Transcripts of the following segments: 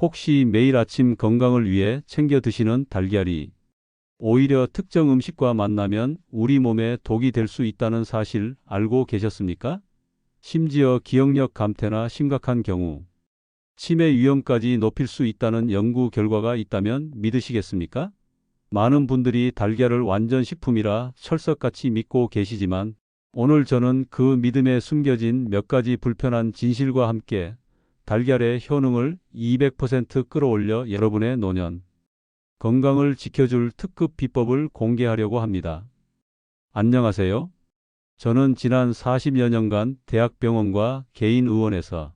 혹시 매일 아침 건강을 위해 챙겨 드시는 달걀이 오히려 특정 음식과 만나면 우리 몸에 독이 될 수 있다는 사실 알고 계셨습니까? 심지어 기억력 감퇴나 심각한 경우 치매 위험까지 높일 수 있다는 연구 결과가 있다면 믿으시겠습니까? 많은 분들이 달걀을 완전 식품이라 철석같이 믿고 계시지만 오늘 저는 그 믿음에 숨겨진 몇 가지 불편한 진실과 함께 달걀의 효능을 200% 끌어올려 여러분의 노년 건강을 지켜줄 특급 비법을 공개하려고 합니다. 안녕하세요. 저는 지난 40여 년간 대학병원과 개인 의원에서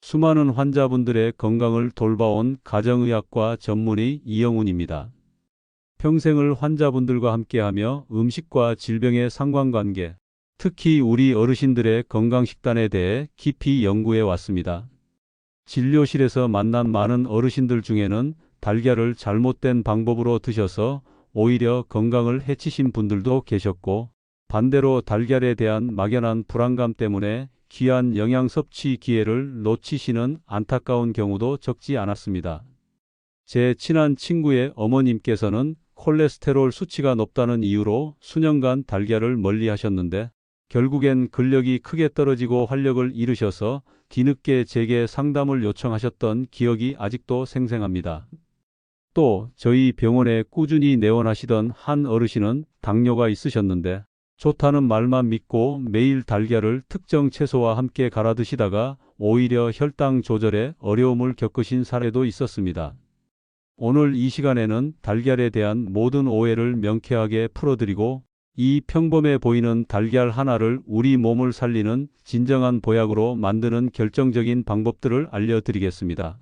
수많은 환자분들의 건강을 돌봐온 가정의학과 전문의 이영훈입니다. 평생을 환자분들과 함께하며 음식과 질병의 상관관계, 특히 우리 어르신들의 건강식단에 대해 깊이 연구해 왔습니다. 진료실에서 만난 많은 어르신들 중에는 달걀을 잘못된 방법으로 드셔서 오히려 건강을 해치신 분들도 계셨고, 반대로 달걀에 대한 막연한 불안감 때문에 귀한 영양 섭취 기회를 놓치시는 안타까운 경우도 적지 않았습니다. 제 친한 친구의 어머님께서는 콜레스테롤 수치가 높다는 이유로 수년간 달걀을 멀리 하셨는데 결국엔 근력이 크게 떨어지고 활력을 잃으셔서 뒤늦게 제게 상담을 요청하셨던 기억이 아직도 생생합니다. 또 저희 병원에 꾸준히 내원하시던 한 어르신은 당뇨가 있으셨는데 좋다는 말만 믿고 매일 달걀을 특정 채소와 함께 갈아 드시다가 오히려 혈당 조절에 어려움을 겪으신 사례도 있었습니다. 오늘 이 시간에는 달걀에 대한 모든 오해를 명쾌하게 풀어드리고 이 평범해 보이는 달걀 하나를 우리 몸을 살리는 진정한 보약으로 만드는 결정적인 방법들을 알려드리겠습니다.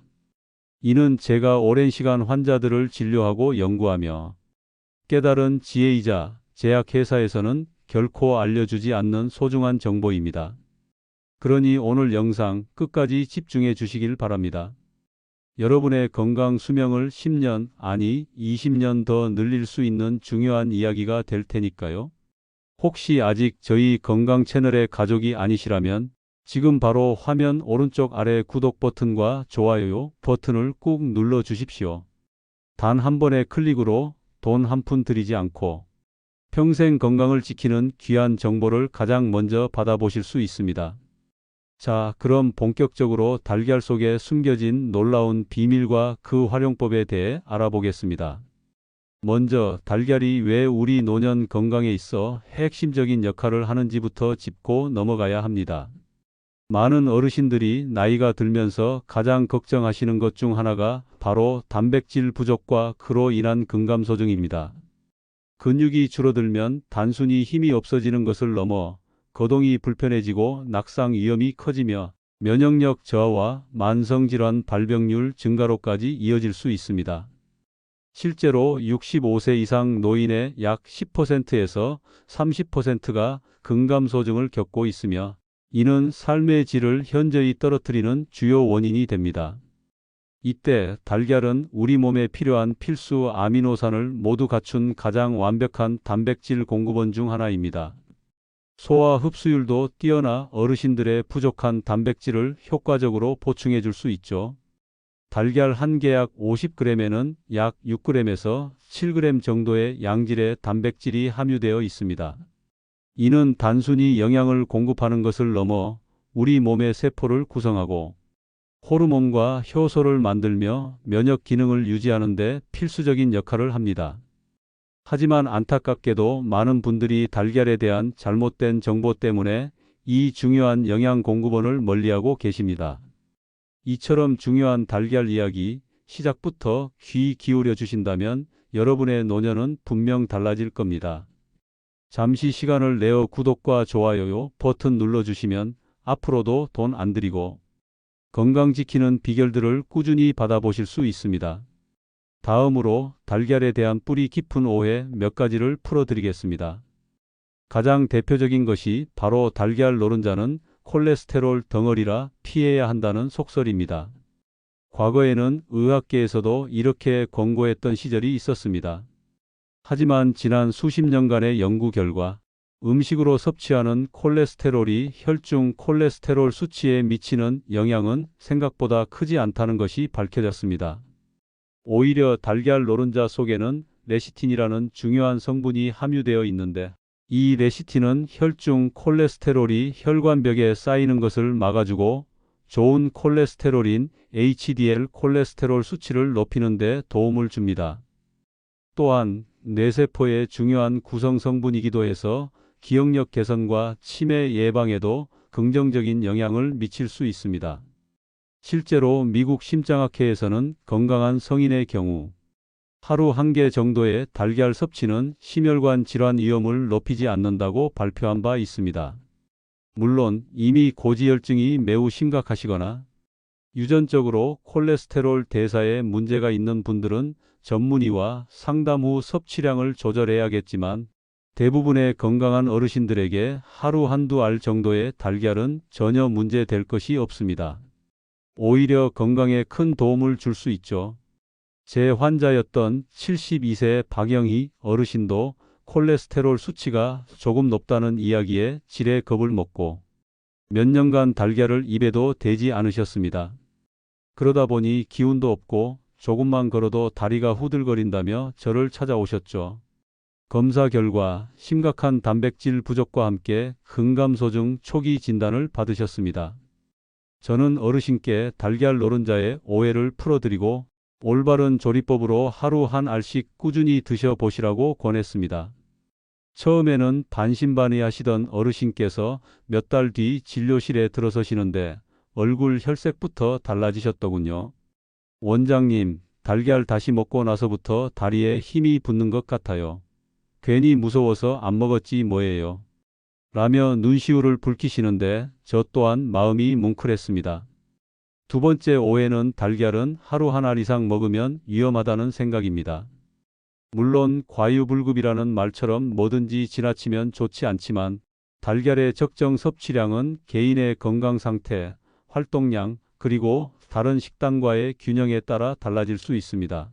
이는 제가 오랜 시간 환자들을 진료하고 연구하며 깨달은 지혜이자 제약회사에서는 결코 알려주지 않는 소중한 정보입니다. 그러니 오늘 영상 끝까지 집중해 주시길 바랍니다. 여러분의 건강 수명을 10년, 아니 20년 더 늘릴 수 있는 중요한 이야기가 될 테니까요. 혹시 아직 저희 건강 채널의 가족이 아니시라면 지금 바로 화면 오른쪽 아래 구독 버튼과 좋아요 버튼을 꾹 눌러 주십시오. 단 한 번의 클릭으로 돈 한 푼 들이지 않고 평생 건강을 지키는 귀한 정보를 가장 먼저 받아보실 수 있습니다. 자, 그럼 본격적으로 달걀 속에 숨겨진 놀라운 비밀과 그 활용법에 대해 알아보겠습니다. 먼저 달걀이 왜 우리 노년 건강에 있어 핵심적인 역할을 하는지부터 짚고 넘어가야 합니다. 많은 어르신들이 나이가 들면서 가장 걱정하시는 것 중 하나가 바로 단백질 부족과 그로 인한 근감소증입니다. 근육이 줄어들면 단순히 힘이 없어지는 것을 넘어 거동이 불편해지고 낙상 위험이 커지며 면역력 저하와 만성질환 발병률 증가로까지 이어질 수 있습니다. 실제로 65세 이상 노인의 약 10%에서 30%가 근감소증을 겪고 있으며 이는 삶의 질을 현저히 떨어뜨리는 주요 원인이 됩니다. 이때 달걀은 우리 몸에 필요한 필수 아미노산을 모두 갖춘 가장 완벽한 단백질 공급원 중 하나입니다. 소화 흡수율도 뛰어나 어르신들의 부족한 단백질을 효과적으로 보충해 줄 수 있죠. 달걀 한 개약 50g에는 약 6g에서 7g 정도의 양질의 단백질이 함유되어 있습니다. 이는 단순히 영양을 공급하는 것을 넘어 우리 몸의 세포를 구성하고 호르몬과 효소를 만들며 면역 기능을 유지하는 데 필수적인 역할을 합니다. 하지만 안타깝게도 많은 분들이 달걀에 대한 잘못된 정보 때문에 이 중요한 영양 공급원을 멀리하고 계십니다. 이처럼 중요한 달걀 이야기 시작부터 귀 기울여 주신다면 여러분의 노년은 분명 달라질 겁니다. 잠시 시간을 내어 구독과 좋아요 버튼 눌러주시면 앞으로도 돈 안 들이고 건강 지키는 비결들을 꾸준히 받아보실 수 있습니다. 다음으로 달걀에 대한 뿌리 깊은 오해 몇 가지를 풀어드리겠습니다. 가장 대표적인 것이 바로 달걀 노른자는 콜레스테롤 덩어리라 피해야 한다는 속설입니다. 과거에는 의학계에서도 이렇게 권고했던 시절이 있었습니다. 하지만 지난 수십 년간의 연구 결과 음식으로 섭취하는 콜레스테롤이 혈중 콜레스테롤 수치에 미치는 영향은 생각보다 크지 않다는 것이 밝혀졌습니다. 오히려 달걀 노른자 속에는 레시틴이라는 중요한 성분이 함유되어 있는데 이 레시틴은 혈중 콜레스테롤이 혈관벽에 쌓이는 것을 막아주고 좋은 콜레스테롤인 HDL 콜레스테롤 수치를 높이는 데 도움을 줍니다. 또한 뇌세포의 중요한 구성 성분이기도 해서 기억력 개선과 치매 예방에도 긍정적인 영향을 미칠 수 있습니다. 실제로 미국 심장학회에서는 건강한 성인의 경우 하루 한 개 정도의 달걀 섭취는 심혈관 질환 위험을 높이지 않는다고 발표한 바 있습니다. 물론 이미 고지혈증이 매우 심각하시거나 유전적으로 콜레스테롤 대사에 문제가 있는 분들은 전문의와 상담 후 섭취량을 조절해야겠지만 대부분의 건강한 어르신들에게 하루 한두 알 정도의 달걀은 전혀 문제 될 것이 없습니다. 오히려 건강에 큰 도움을 줄 수 있죠. 제 환자였던 72세 박영희 어르신도 콜레스테롤 수치가 조금 높다는 이야기에 지레 겁을 먹고 몇 년간 달걀을 입에도 대지 않으셨습니다. 그러다 보니 기운도 없고 조금만 걸어도 다리가 후들거린다며 저를 찾아오셨죠. 검사 결과 심각한 단백질 부족과 함께 근감소증 초기 진단을 받으셨습니다. 저는 어르신께 달걀 노른자의 오해를 풀어드리고 올바른 조리법으로 하루 한 알씩 꾸준히 드셔보시라고 권했습니다. 처음에는 반신반의 하시던 어르신께서 몇 달 뒤 진료실에 들어서시는데 얼굴 혈색부터 달라지셨더군요. 원장님, 달걀 다시 먹고 나서부터 다리에 힘이 붙는 것 같아요. 괜히 무서워서 안 먹었지 뭐예요. 라며 눈시울을 붉히시는데 저 또한 마음이 뭉클했습니다. 두 번째 오해는 달걀은 하루 한알 이상 먹으면 위험하다는 생각입니다. 물론 과유불급이라는 말처럼 뭐든지 지나치면 좋지 않지만 달걀의 적정 섭취량은 개인의 건강 상태, 활동량, 그리고 다른 식단과의 균형에 따라 달라질 수 있습니다.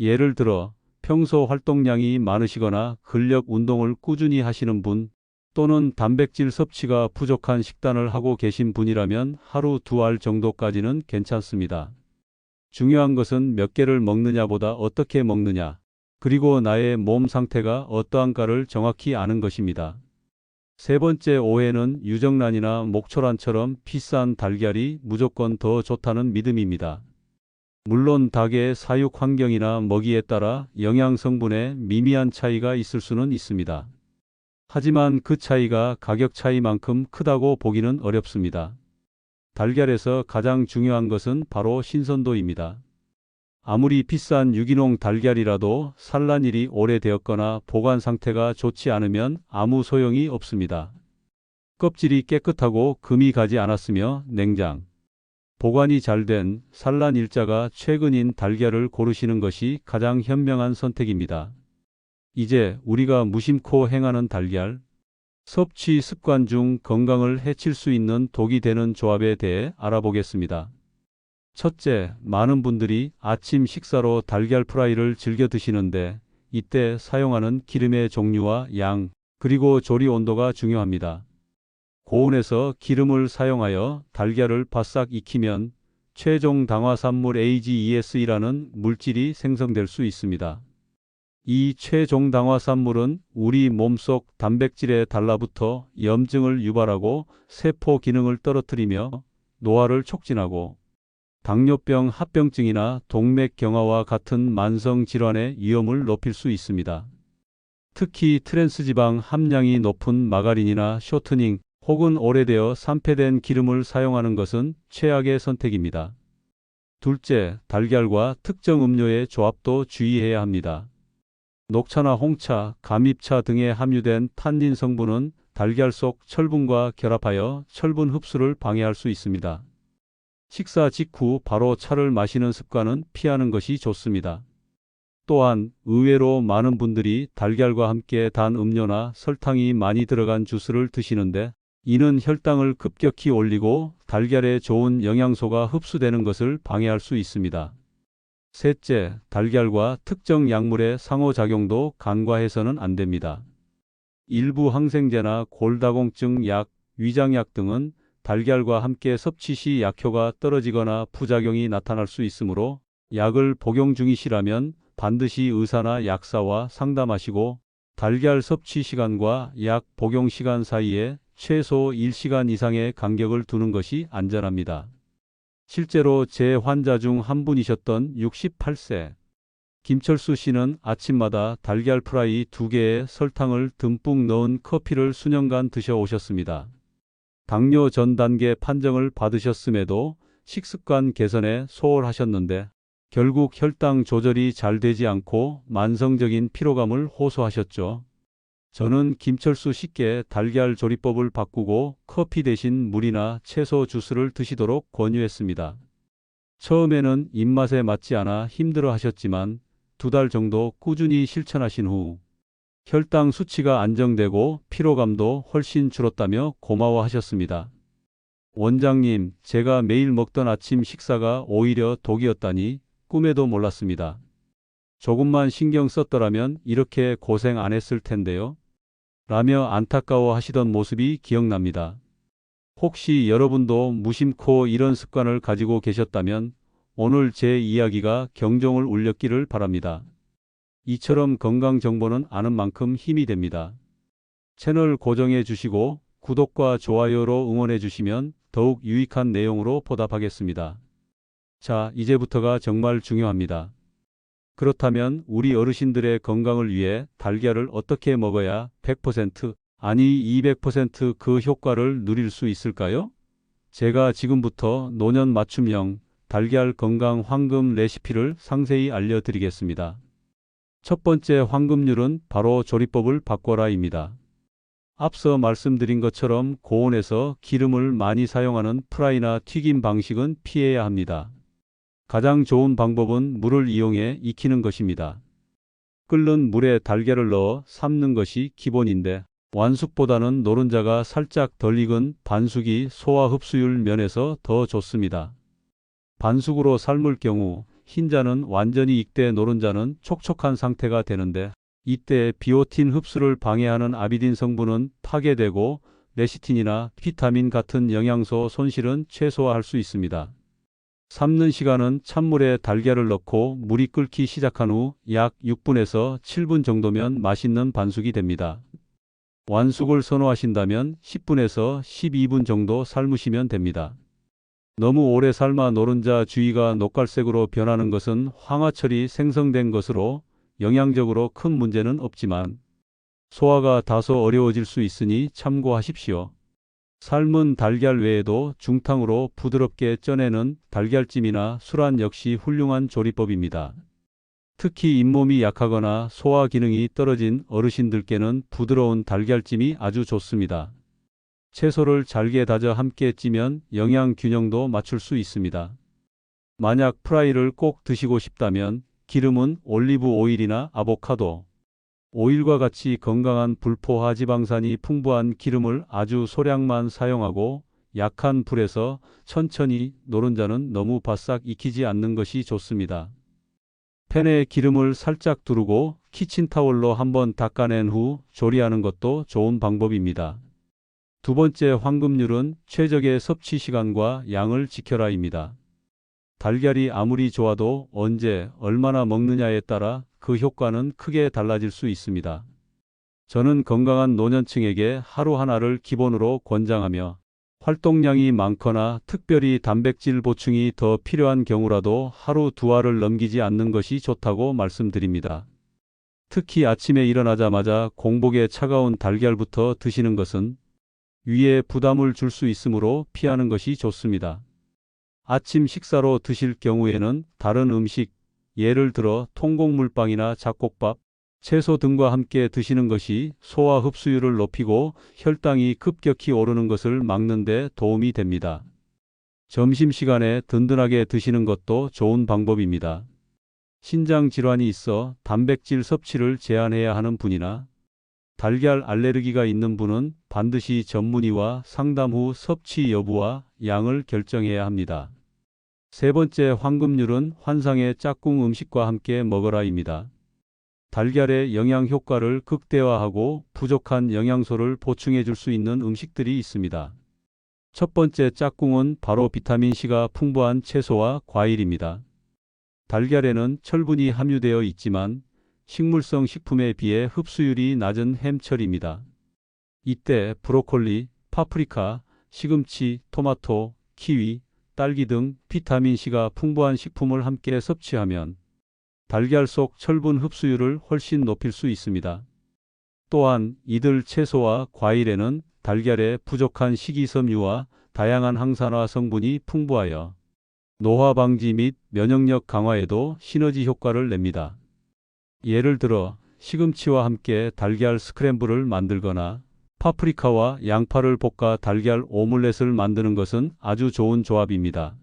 예를 들어 평소 활동량이 많으시거나 근력 운동을 꾸준히 하시는 분 또는 단백질 섭취가 부족한 식단을 하고 계신 분이라면 하루 두 알 정도까지는 괜찮습니다. 중요한 것은 몇 개를 먹느냐보다 어떻게 먹느냐, 그리고 나의 몸 상태가 어떠한가를 정확히 아는 것입니다. 세 번째 오해는 유정란이나 목초란처럼 비싼 달걀이 무조건 더 좋다는 믿음입니다. 물론 닭의 사육 환경이나 먹이에 따라 영양 성분에 미미한 차이가 있을 수는 있습니다. 하지만 그 차이가 가격 차이만큼 크다고 보기는 어렵습니다. 달걀에서 가장 중요한 것은 바로 신선도입니다. 아무리 비싼 유기농 달걀이라도 산란일이 오래되었거나 보관 상태가 좋지 않으면 아무 소용이 없습니다. 껍질이 깨끗하고 금이 가지 않았으며 냉장, 보관이 잘 된 산란 일자가 최근인 달걀을 고르시는 것이 가장 현명한 선택입니다. 이제 우리가 무심코 행하는 달걀, 섭취 습관 중 건강을 해칠 수 있는 독이 되는 조합에 대해 알아보겠습니다. 첫째, 많은 분들이 아침 식사로 달걀 프라이를 즐겨 드시는데 이때 사용하는 기름의 종류와 양, 그리고 조리 온도가 중요합니다. 고온에서 기름을 사용하여 달걀을 바싹 익히면 최종 당화산물 AGES이라는 물질이 생성될 수 있습니다. 이 최종 당화산물은 우리 몸속 단백질에 달라붙어 염증을 유발하고 세포 기능을 떨어뜨리며 노화를 촉진하고 당뇨병, 합병증이나 동맥경화와 같은 만성 질환의 위험을 높일 수 있습니다. 특히 트랜스지방 함량이 높은 마가린이나 쇼트닝 혹은 오래되어 산패된 기름을 사용하는 것은 최악의 선택입니다. 둘째, 달걀과 특정 음료의 조합도 주의해야 합니다. 녹차나 홍차, 감잎차 등에 함유된 탄닌 성분은 달걀 속 철분과 결합하여 철분 흡수를 방해할 수 있습니다. 식사 직후 바로 차를 마시는 습관은 피하는 것이 좋습니다. 또한 의외로 많은 분들이 달걀과 함께 단 음료나 설탕이 많이 들어간 주스를 드시는데 이는 혈당을 급격히 올리고 달걀에 좋은 영양소가 흡수되는 것을 방해할 수 있습니다. 셋째, 달걀과 특정 약물의 상호작용도 간과해서는 안 됩니다. 일부 항생제나 골다공증 약, 위장약 등은 달걀과 함께 섭취 시 약효가 떨어지거나 부작용이 나타날 수 있으므로 약을 복용 중이시라면 반드시 의사나 약사와 상담하시고 달걀 섭취 시간과 약 복용 시간 사이에 최소 1시간 이상의 간격을 두는 것이 안전합니다. 실제로 제 환자 중 한 분이셨던 68세 김철수 씨는 아침마다 달걀 프라이 두 개에 설탕을 듬뿍 넣은 커피를 수년간 드셔 오셨습니다. 당뇨 전 단계 판정을 받으셨음에도 식습관 개선에 소홀하셨는데 결국 혈당 조절이 잘 되지 않고 만성적인 피로감을 호소하셨죠. 저는 김철수 씨께 달걀 조리법을 바꾸고 커피 대신 물이나 채소 주스를 드시도록 권유했습니다. 처음에는 입맛에 맞지 않아 힘들어 하셨지만 두 달 정도 꾸준히 실천하신 후 혈당 수치가 안정되고 피로감도 훨씬 줄었다며 고마워하셨습니다. 원장님, 제가 매일 먹던 아침 식사가 오히려 독이었다니 꿈에도 몰랐습니다. 조금만 신경 썼더라면 이렇게 고생 안 했을 텐데요. 라며 안타까워 하시던 모습이 기억납니다. 혹시 여러분도 무심코 이런 습관을 가지고 계셨다면 오늘 제 이야기가 경종을 울렸기를 바랍니다. 이처럼 건강 정보는 아는 만큼 힘이 됩니다. 채널 고정해 주시고 구독과 좋아요로 응원해 주시면 더욱 유익한 내용으로 보답하겠습니다. 자, 이제부터가 정말 중요합니다. 그렇다면 우리 어르신들의 건강을 위해 달걀을 어떻게 먹어야 100% 아니 200%그 효과를 누릴 수 있을까요? 제가 지금부터 노년 맞춤형 달걀 건강 황금 레시피를 상세히 알려드리겠습니다. 첫 번째 황금률은 바로 조리법을 바꿔라입니다. 앞서 말씀드린 것처럼 고온에서 기름을 많이 사용하는 프라이나 튀김 방식은 피해야 합니다. 가장 좋은 방법은 물을 이용해 익히는 것입니다. 끓는 물에 달걀을 넣어 삶는 것이 기본인데 완숙보다는 노른자가 살짝 덜 익은 반숙이 소화 흡수율 면에서 더 좋습니다. 반숙으로 삶을 경우 흰자는 완전히 익되 노른자는 촉촉한 상태가 되는데 이때 비오틴 흡수를 방해하는 아비딘 성분은 파괴되고 레시틴이나 비타민 같은 영양소 손실은 최소화할 수 있습니다. 삶는 시간은 찬물에 달걀을 넣고 물이 끓기 시작한 후 약 6분에서 7분 정도면 맛있는 반숙이 됩니다. 완숙을 선호하신다면 10분에서 12분 정도 삶으시면 됩니다. 너무 오래 삶아 노른자 주위가 녹갈색으로 변하는 것은 황화철이 생성된 것으로 영양적으로 큰 문제는 없지만 소화가 다소 어려워질 수 있으니 참고하십시오. 삶은 달걀 외에도 중탕으로 부드럽게 쪄내는 달걀찜이나 술안 역시 훌륭한 조리법입니다. 특히 잇몸이 약하거나 소화 기능이 떨어진 어르신들께는 부드러운 달걀찜이 아주 좋습니다. 채소를 잘게 다져 함께 찌면 영양 균형도 맞출 수 있습니다. 만약 프라이를 꼭 드시고 싶다면 기름은 올리브 오일이나 아보카도, 오일과 같이 건강한 불포화 지방산이 풍부한 기름을 아주 소량만 사용하고 약한 불에서 천천히 노른자는 너무 바싹 익히지 않는 것이 좋습니다. 팬에 기름을 살짝 두르고 키친타월로 한번 닦아낸 후 조리하는 것도 좋은 방법입니다. 두 번째 황금률은 최적의 섭취 시간과 양을 지켜라입니다. 달걀이 아무리 좋아도 언제 얼마나 먹느냐에 따라 그 효과는 크게 달라질 수 있습니다. 저는 건강한 노년층에게 하루 하나를 기본으로 권장하며 활동량이 많거나 특별히 단백질 보충이 더 필요한 경우라도 하루 두 알을 넘기지 않는 것이 좋다고 말씀드립니다. 특히 아침에 일어나자마자 공복에 차가운 달걀부터 드시는 것은 위에 부담을 줄 수 있으므로 피하는 것이 좋습니다. 아침 식사로 드실 경우에는 다른 음식, 예를 들어 통곡물빵이나 잡곡밥, 채소 등과 함께 드시는 것이 소화 흡수율을 높이고 혈당이 급격히 오르는 것을 막는 데 도움이 됩니다. 점심시간에 든든하게 드시는 것도 좋은 방법입니다. 신장 질환이 있어 단백질 섭취를 제한해야 하는 분이나 달걀 알레르기가 있는 분은 반드시 전문의와 상담 후 섭취 여부와 양을 결정해야 합니다. 세 번째 황금률은 환상의 짝꿍 음식과 함께 먹어라입니다. 달걀의 영양 효과를 극대화하고 부족한 영양소를 보충해 줄 수 있는 음식들이 있습니다. 첫 번째 짝꿍은 바로 비타민C가 풍부한 채소와 과일입니다. 달걀에는 철분이 함유되어 있지만 식물성 식품에 비해 흡수율이 낮은 햄철입니다. 이때 브로콜리, 파프리카, 시금치, 토마토, 키위, 딸기 등 비타민C가 풍부한 식품을 함께 섭취하면 달걀 속 철분 흡수율을 훨씬 높일 수 있습니다. 또한 이들 채소와 과일에는 달걀에 부족한 식이섬유와 다양한 항산화 성분이 풍부하여 노화 방지 및 면역력 강화에도 시너지 효과를 냅니다. 예를 들어 시금치와 함께 달걀 스크램블을 만들거나 파프리카와 양파를 볶아 달걀 오믈렛을 만드는 것은 아주 좋은 조합입니다.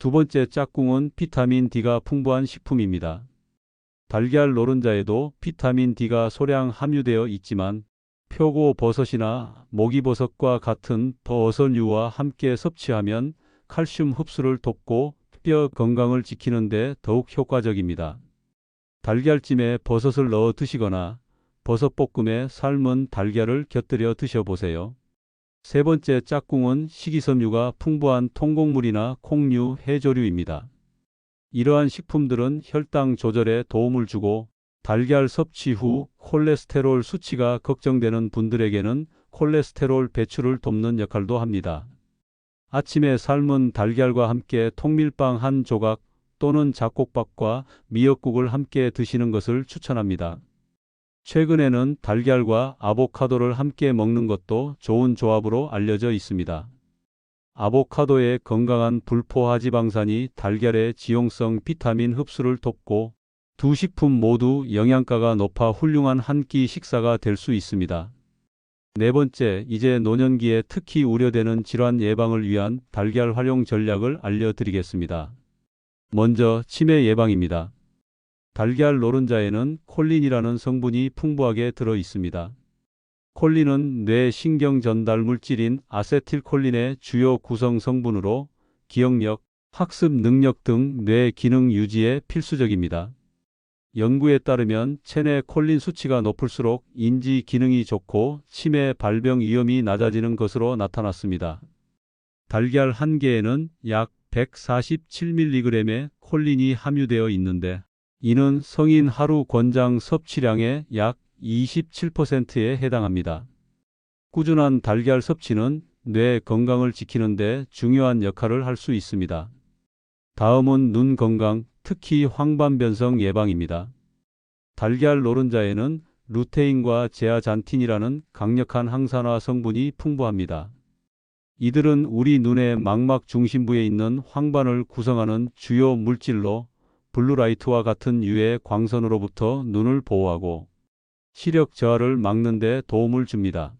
두 번째 짝꿍은 비타민 D가 풍부한 식품입니다. 달걀 노른자에도 비타민 D가 소량 함유되어 있지만 표고 버섯이나 목이버섯과 같은 버섯류와 함께 섭취하면 칼슘 흡수를 돕고 뼈 건강을 지키는 데 더욱 효과적입니다. 달걀찜에 버섯을 넣어 드시거나 버섯볶음에 삶은 달걀을 곁들여 드셔보세요. 세 번째 짝꿍은 식이섬유가 풍부한 통곡물이나 콩류, 해조류입니다. 이러한 식품들은 혈당 조절에 도움을 주고 달걀 섭취 후 콜레스테롤 수치가 걱정되는 분들에게는 콜레스테롤 배출을 돕는 역할도 합니다. 아침에 삶은 달걀과 함께 통밀빵 한 조각 또는 잡곡밥과 미역국을 함께 드시는 것을 추천합니다. 최근에는 달걀과 아보카도를 함께 먹는 것도 좋은 조합으로 알려져 있습니다. 아보카도의 건강한 불포화지방산이 달걀의 지용성 비타민 흡수를 돕고 두 식품 모두 영양가가 높아 훌륭한 한 끼 식사가 될 수 있습니다. 네 번째, 이제 노년기에 특히 우려되는 질환 예방을 위한 달걀 활용 전략을 알려드리겠습니다. 먼저 치매 예방입니다. 달걀 노른자에는 콜린이라는 성분이 풍부하게 들어 있습니다. 콜린은 뇌 신경 전달 물질인 아세틸콜린의 주요 구성 성분으로 기억력, 학습 능력 등 뇌 기능 유지에 필수적입니다. 연구에 따르면 체내 콜린 수치가 높을수록 인지 기능이 좋고 치매 발병 위험이 낮아지는 것으로 나타났습니다. 달걀 한 개에는 약 147mg의 콜린이 함유되어 있는데 이는 성인 하루 권장 섭취량의 약 27%에 해당합니다. 꾸준한 달걀 섭취는 뇌 건강을 지키는 데 중요한 역할을 할 수 있습니다. 다음은 눈 건강, 특히 황반변성 예방입니다. 달걀 노른자에는 루테인과 제아잔틴이라는 강력한 항산화 성분이 풍부합니다. 이들은 우리 눈의 망막 중심부에 있는 황반을 구성하는 주요 물질로 블루라이트와 같은 유해 광선으로부터 눈을 보호하고 시력 저하를 막는 데 도움을 줍니다.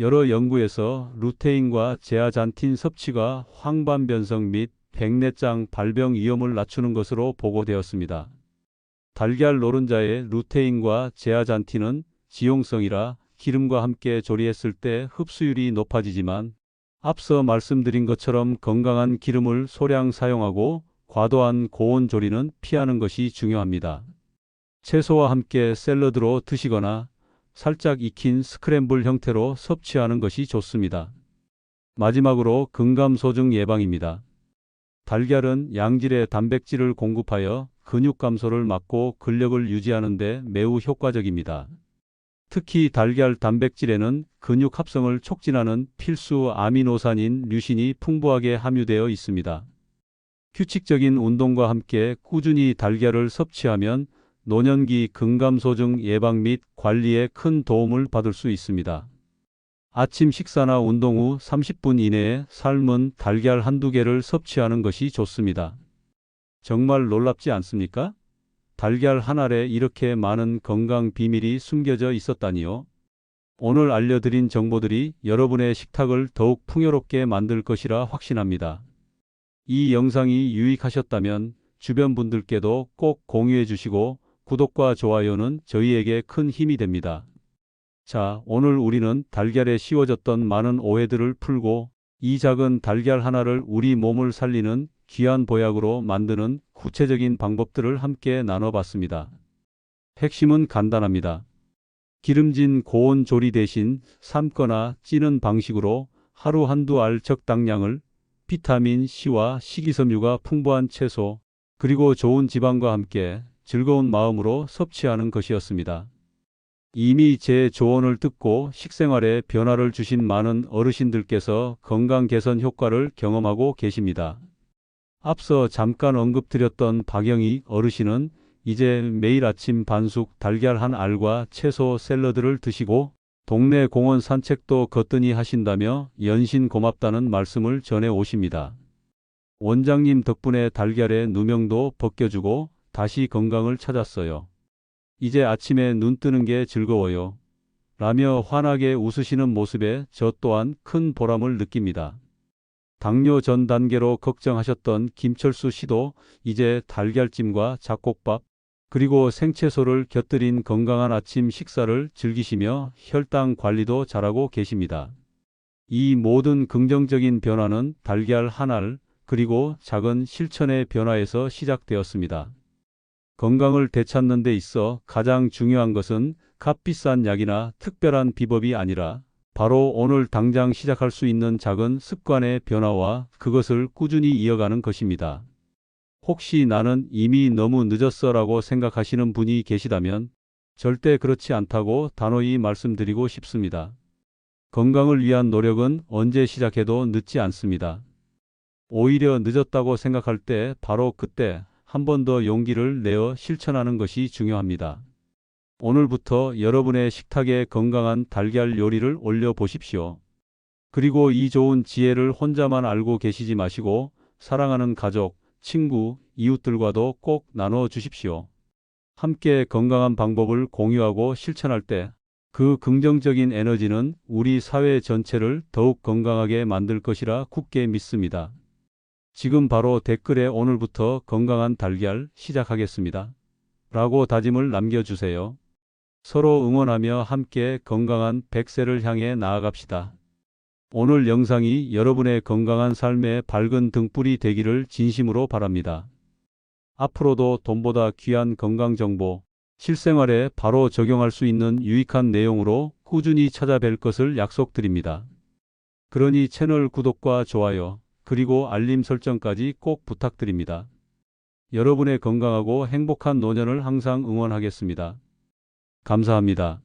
여러 연구에서 루테인과 제아잔틴 섭취가 황반변성 및 백내장 발병 위험을 낮추는 것으로 보고되었습니다. 달걀 노른자의 루테인과 제아잔틴은 지용성이라 기름과 함께 조리했을 때 흡수율이 높아지지만 앞서 말씀드린 것처럼 건강한 기름을 소량 사용하고 과도한 고온 조리는 피하는 것이 중요합니다. 채소와 함께 샐러드로 드시거나 살짝 익힌 스크램블 형태로 섭취하는 것이 좋습니다. 마지막으로 근감소증 예방입니다. 달걀은 양질의 단백질을 공급하여 근육 감소를 막고 근력을 유지하는 데 매우 효과적입니다. 특히 달걀 단백질에는 근육 합성을 촉진하는 필수 아미노산인 류신이 풍부하게 함유되어 있습니다. 규칙적인 운동과 함께 꾸준히 달걀을 섭취하면 노년기 근감소증 예방 및 관리에 큰 도움을 받을 수 있습니다. 아침 식사나 운동 후 30분 이내에 삶은 달걀 한두 개를 섭취하는 것이 좋습니다. 정말 놀랍지 않습니까? 달걀 한 알에 이렇게 많은 건강 비밀이 숨겨져 있었다니요. 오늘 알려드린 정보들이 여러분의 식탁을 더욱 풍요롭게 만들 것이라 확신합니다. 이 영상이 유익하셨다면 주변 분들께도 꼭 공유해 주시고 구독과 좋아요는 저희에게 큰 힘이 됩니다. 자, 오늘 우리는 달걀에 씌워졌던 많은 오해들을 풀고 이 작은 달걀 하나를 우리 몸을 살리는 귀한 보약으로 만드는 구체적인 방법들을 함께 나눠봤습니다. 핵심은 간단합니다. 기름진 고온 조리 대신 삶거나 찌는 방식으로 하루 한두 알 적당량을 비타민 C와 식이섬유가 풍부한 채소, 그리고 좋은 지방과 함께 즐거운 마음으로 섭취하는 것이었습니다. 이미 제 조언을 듣고 식생활에 변화를 주신 많은 어르신들께서 건강 개선 효과를 경험하고 계십니다. 앞서 잠깐 언급드렸던 박영희 어르신은 이제 매일 아침 반숙 달걀 한 알과 채소 샐러드를 드시고 동네 공원 산책도 거뜬히 하신다며 연신 고맙다는 말씀을 전해 오십니다. 원장님 덕분에 달걀의 누명도 벗겨주고 다시 건강을 찾았어요. 이제 아침에 눈 뜨는 게 즐거워요. 라며 환하게 웃으시는 모습에 저 또한 큰 보람을 느낍니다. 당뇨 전 단계로 걱정하셨던 김철수 씨도 이제 달걀찜과 잡곡밥, 그리고 생채소를 곁들인 건강한 아침 식사를 즐기시며 혈당 관리도 잘하고 계십니다. 이 모든 긍정적인 변화는 달걀 한 알, 그리고 작은 실천의 변화에서 시작되었습니다. 건강을 되찾는 데 있어 가장 중요한 것은 값비싼 약이나 특별한 비법이 아니라 바로 오늘 당장 시작할 수 있는 작은 습관의 변화와 그것을 꾸준히 이어가는 것입니다. 혹시 나는 이미 너무 늦었어 라고 생각하시는 분이 계시다면 절대 그렇지 않다고 단호히 말씀드리고 싶습니다. 건강을 위한 노력은 언제 시작해도 늦지 않습니다. 오히려 늦었다고 생각할 때 바로 그때 한 번 더 용기를 내어 실천하는 것이 중요합니다. 오늘부터 여러분의 식탁에 건강한 달걀 요리를 올려 보십시오. 그리고 이 좋은 지혜를 혼자만 알고 계시지 마시고 사랑하는 가족, 친구, 이웃들과도 꼭 나눠 주십시오. 함께 건강한 방법을 공유하고 실천할 때 그 긍정적인 에너지는 우리 사회 전체를 더욱 건강하게 만들 것이라 굳게 믿습니다. 지금 바로 댓글에 오늘부터 건강한 달걀 시작하겠습니다. 라고 다짐을 남겨주세요. 서로 응원하며 함께 건강한 100세를 향해 나아갑시다. 오늘 영상이 여러분의 건강한 삶의 밝은 등불이 되기를 진심으로 바랍니다. 앞으로도 돈보다 귀한 건강 정보, 실생활에 바로 적용할 수 있는 유익한 내용으로 꾸준히 찾아뵐 것을 약속드립니다. 그러니 채널 구독과 좋아요, 그리고 알림 설정까지 꼭 부탁드립니다. 여러분의 건강하고 행복한 노년을 항상 응원하겠습니다. 감사합니다.